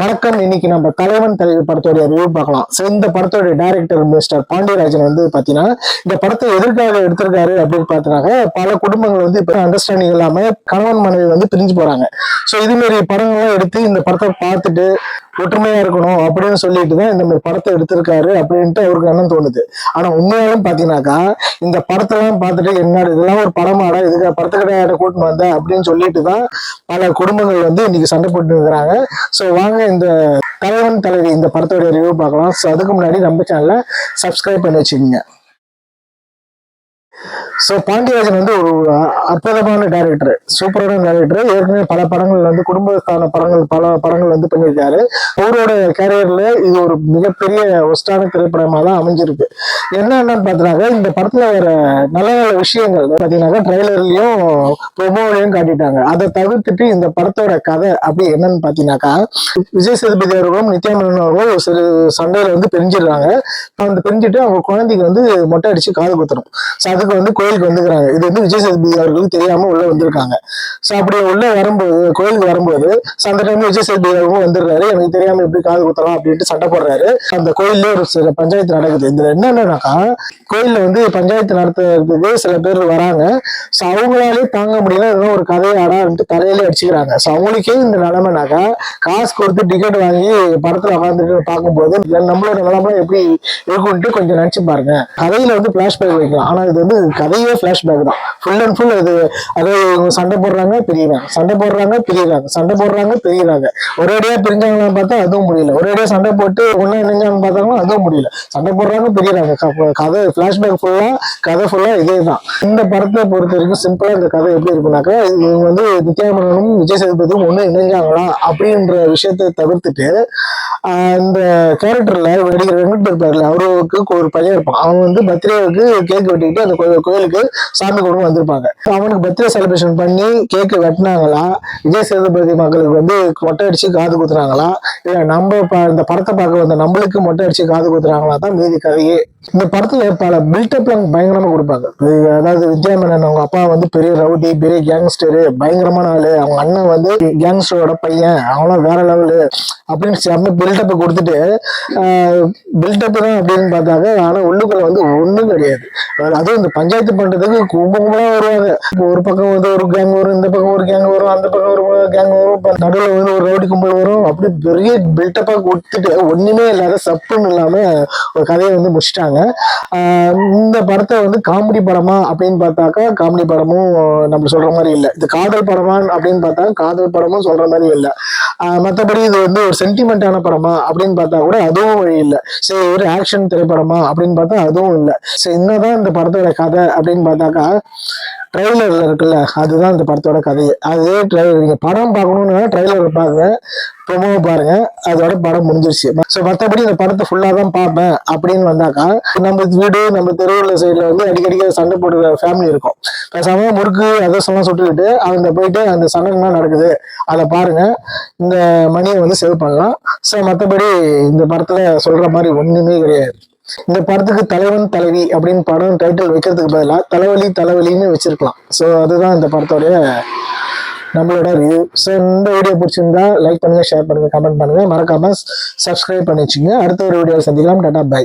வணக்கம். இன்னைக்கு நம்ம தலைவன் தலைவர் படத்தோட ரிவ்யூ பார்க்கலாம். ஸோ இந்த படத்தோட டைரக்டர் மிஸ்டர் பாண்டியராஜன் வந்து பார்த்தீங்கன்னா இந்த படத்தை எதற்காக எடுத்திருக்காரு அப்படின்னு பார்த்தீங்கன்னா பல குடும்பங்கள் வந்து இப்போ அண்டர்ஸ்டாண்டிங் இல்லாம கணவன் மனைவி வந்து பிரிஞ்சு போறாங்க. ஸோ இது மாதிரி படங்கள்லாம் எடுத்து இந்த படத்தை பார்த்துட்டு ஒற்றுமையா இருக்கணும் அப்படின்னு சொல்லிட்டு தான் இந்த மாதிரி படத்தை எடுத்திருக்காரு அப்படின்ட்டு அவருக்கு என்ன தோணுது. ஆனா உண்மையாலும் பாத்தீங்கன்னாக்கா இந்த படத்தெல்லாம் பார்த்துட்டு என்ன இதெல்லாம் ஒரு படமாடா இதுக்கு படத்துக்கடையாட கூட்டின்னு வந்த அப்படின்னு சொல்லிட்டு தான் பல குடும்பங்கள் வந்து இன்னைக்கு சண்டை போட்டு இருக்கிறாங்க. ஸோ வாங்க இந்த தலைவன் தலைவி இந்த படத்தோட ரிவ்யூ பார்க்கலாம். ஸோ அதுக்கு முன்னாடி நம்ம சேனலை சப்ஸ்கிரைப் பண்ணி வச்சுக்கோங்க. ஸோ பாண்டியராஜன் வந்து ஒரு அற்புதமான டேரக்டர் சூப்பரான டேரக்டர் ஏற்கனவே பல படங்கள் வந்து குடும்பத்தான படங்கள் பல படங்கள் வந்து பண்ணியிருக்காரு. அவரோட கேரியர்ல இது ஒரு மிகப்பெரிய ஒஸ்டான திரைப்படமாக தான் அமைஞ்சிருக்கு என்னன்னு பார்த்தீங்கன்னாக்கா இந்த படத்துல வர நல்ல நல்ல விஷயங்கள் பார்த்தீங்கன்னா ட்ரெய்லர்லையும் ப்ரொமோலையும் காட்டிட்டாங்க. அதை தவிர்த்துட்டு இந்த படத்தோட கதை அப்படி என்னன்னு பார்த்தீங்கன்னாக்கா விஜய் சேதுபதி அவர்களும் நித்யாமேனன் அவர்களும் ஒரு சில சண்டையில வந்து பிரிஞ்சிடுறாங்க. அந்த பிரிஞ்சுட்டு அவங்க குழந்தைக்கு வந்து மொட்டை அடிச்சு காது குத்துறோம். ஸோ அதுக்கு வந்து கோயிலுக்கு வந்துக்கிறாங்க இது வந்து விஜய் சேதுபதி அவர்களுக்கு தெரியாம உள்ள வந்திருக்காங்க. ஸோ அப்படி உள்ள வரும்போது கோயிலுக்கு வரும்போது ஸோ அந்த டைம்ல விஜய் சேதுபதி அவர்களும் வந்துடுறாரு. எனக்கு தெரியாம எப்படி காது குத்தலாம் அப்படின்ட்டு சண்டை போடுறாரு. அந்த கோயில்ல ஒரு சில பஞ்சாயத்து நடக்குது. இதுல என்னன்னாக்கா கோயில்ல வந்து பஞ்சாயத்து நடத்துறதுக்கு சில பேர் வராங்க. ஸோ அவங்களாலே தாங்க முடியல. ஏதோ ஒரு கதையாடான்ட்டு தலையிலே அடிச்சுக்கிறாங்க. ஸோ அவங்களுக்கே இந்த நிலைமைனாக்கா காசு கொடுத்து டிக்கெட் வாங்கி படத்துல உட்காந்துட்டு பார்க்கும்போது நம்மளோட நிலைமை எப்படி இருக்கும்ட்டு கொஞ்சம் நினைச்சு பாருங்க. கதையில வந்து பிளாஷ்பேக் வைக்கலாம். ஆனா இது வந்து கதை கதையே பிளாஷ்பேக் தான். ஃபுல் அண்ட் ஃபுல் அது அது இவங்க சண்டை போடுறாங்க பிரிகிறாங்க சண்டை போடுறாங்க பிரிகிறாங்க சண்டை போடுறாங்க பிரியுறாங்க. ஒரேடியா பிரிஞ்சாங்களான்னு பார்த்தா அதுவும் முடியல. ஒரேடியா சண்டை போட்டு ஒண்ணு இணைஞ்சாங்கன்னு பார்த்தாங்கன்னா அதுவும் முடியல. சண்டை போடுறாங்க பிரியுறாங்க. க- கதை பிளாஷ்பேக் ஃபுல்லா கதை ஃபுல்லா இதே தான். இந்த படத்தை பொறுத்த வரைக்கும் சிம்பிளா இந்த கதை எப்படி இருக்குனாக்கா இவங்க வந்து நித்யாமனும் விஜய் சேதுபதியும் ஒண்ணு இணைஞ்சாங்களா அப்படின்ற விஷயத்தை தவிர்த்துட்டு இந்த கேரக்டர்ல நடிகர் வெங்கட் இருப்பார்ல அவருக்கு ஒரு பையன் இருப்பான். அவன் வந்து பர்த்டேவுக்கு கேக் வெட்டிக்கிட்டு அந்த கோயில் கோயிலுக்கு சாமி கொண்டு வந்திருப்பாங்க. அவனுக்கு பர்த்டே செலிப்ரேஷன் பண்ணி கேக்கு வெட்டினாங்களா விஜய் சேதுபதி மக்களுக்கு வந்து மொட்டை அடிச்சு காது குத்துறாங்களா இல்ல நம்ம இந்த படத்தை பார்க்க வந்த நம்மளுக்கு மொட்டை அடிச்சு காது குத்துறாங்களா தான் மீதி கதையே. இந்த படத்துல பல பில்டப்லாம் பயங்கரமா கொடுப்பாங்க. இது அதாவது வித்யாமேனன் அவங்க அப்பா வந்து பெரிய ரவுடி பெரிய கேங்ஸ்டரு பயங்கரமான ஆளு. அவங்க அண்ணன் வந்து கேங்ஸ்டரோட பையன். அவங்களாம் வேற லெவலு அப்படின்னு செம்ம பில்டப் கொடுத்துட்டு பில்டப் தான் அப்படின்னு பார்த்தாங்க ஆனா உள்ளுக்குள்ள வந்து ஒண்ணும் கிடையாது. அதுவும் இந்த பஞ்சாயத்து பண்றதுக்கு கும்ப வருவாங்க. இப்போ ஒரு பக்கம் வந்து ஒரு கேங் வரும் இந்த பக்கம் ஒரு கேங் வரும் அந்த பக்கம் ஒரு கேங் வரும். நடுவில் வந்து ஒரு ரவுடி கும்பல் வரும். அப்படி பெரிய பில்டப்பா கொடுத்துட்டு ஒண்ணுமே இல்லாத சப்புன்னு இல்லாம ஒரு கதையை வந்து முடிச்சிட்டாங்க. இந்த படத்தை வந்து காமெடி படமா அப்படின்னு பார்த்தாக்கா காமெடி படமும் நம்ம சொல்ற மாதிரி இல்லை. இது காதல் படமா அப்படின்னு பார்த்தா காதல் படமும் சொல்ற மாதிரி இல்லை. மற்றபடி இது வந்து ஒரு சென்டிமெண்டான படமா அப்படின்னு பார்த்தா கூட அதுவும் வழி இல்லை. சரி ஒரு ஆக்ஷன் திரைப்படமா அப்படின்னு பார்த்தா அதுவும் இல்லை. சரி என்னதான் இந்த படத்தோட கதை அப்படின்னு பார்த்தாக்கா ட்ரெய்லர்ல இருக்குல்ல அதுதான் இந்த படத்தோட கதை. அதே ட்ரெய்லர் நீங்கள் படம் பார்க்கணுன்னு ட்ரெய்லர் பாருங்க ப்ரொமோ பாருங்க அதோட படம் முடிஞ்சிருச்சு. ஸோ மற்றபடி இந்த படத்தை ஃபுல்லாக தான் பார்ப்பேன் அப்படின்னு வந்தாக்கா நம்ம வீடு நம்ம தெருவில் சைடில் வந்து அடிக்கடி சண்டை போடுற ஃபேமிலி இருக்கும். பேசாமல் முறுக்கு அதர்சம்லாம் சுட்டுக்கிட்டு அவங்க போயிட்டு அந்த சண்டைலாம் நடக்குது. அதை பாருங்க இந்த மணியை வந்து சேவ் பண்ணலாம். ஸோ மற்றபடி இந்த படத்தில் சொல்கிற மாதிரி ஒன்றுமே கிடையாது. இந்த படத்துக்கு தலைவன் தலைவி அப்படின்னு படம் டைட்டில் வைக்கிறதுக்கு பதிலாக தலைவலி தலைவலின்னு வச்சிருக்கலாம். ஸோ அதுதான் இந்த படத்தோடைய நம்மளோட ரிவ்யூ ஸோ இந்த வீடியோ பிடிச்சிருந்தா லைக் பண்ணுங்க ஷேர் பண்ணுங்க கமெண்ட் பண்ணுங்க. மறக்காம சப்ஸ்கிரைப் பண்ணி வச்சுங்க. அடுத்த ஒரு வீடியோ சந்திக்கலாம். Tata bye